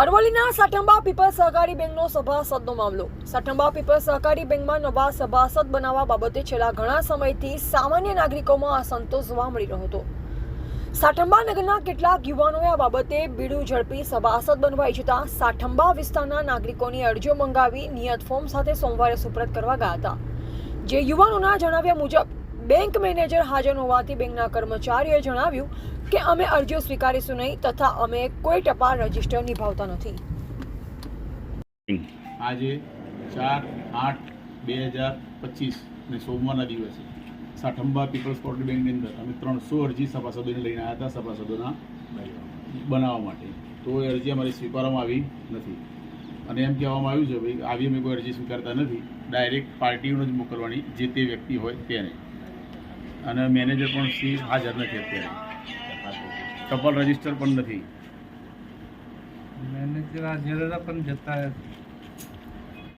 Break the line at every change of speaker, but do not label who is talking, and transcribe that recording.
અરવલ્લીના સાઠંબા પીપલ સહકારી બેંકનો સભાસદનો મામલો. સાઠંબા પીપલ સહકારી બેંકમાં નવા સભાસદ બનાવવા બાબતે છેલ્લા ઘણા સમયથી સામાન્ય નાગરિકોમાં અસંતોષ જોવા મળી રહ્યો હતો. સાઠંબા નગરના કેટલાક યુવાનોએ આ બાબતે બીડું ઝડપી સભાસદ બનવા ઈચ્છતા સાઠંબા વિસ્તારના નાગરિકોની અરજીઓ મંગાવી નિયત ફોર્મ સાથે સોમવારે સુપ્રત કરવા ગયા હતા. જે યુવાનોના જણાવ્યા મુજબ બેંક મેનેજર હાજર હોવાથી બેંકના કર્મચારીએ જણાવ્યું કે અમે અરજીઓ સ્વીકારીશું નહીં તથા અમે કોઈ ટપાલ રજિસ્ટર નિભાવતા નથી.
આજે ચાર આઠ બે હજાર પચીસ ને સોમવારના દિવસે સાઠંબા પીપલ્સ કોર્ટ બેંકની અંદર અમે ત્રણસો અરજી સભાસદોને લઈને આવ્યા હતા સભાસદોના બનાવવા માટે. તો એ અરજી અમારી સ્વીકારવામાં આવી નથી. અને એમ કહેવામાં આવ્યું છે, ભાઈ, આવી અમે કોઈ અરજી સ્વીકારતા નથી. ડાયરેક્ટ પાર્ટીઓને જ મોકલવાની જે તે વ્યક્તિ હોય તેને. અને મેનેજર પણ સી હાજર નથી અત્યારે. ટપાલ રજિસ્ટર પણ નથી.
મેનેજર હાજર હતા પણ જતા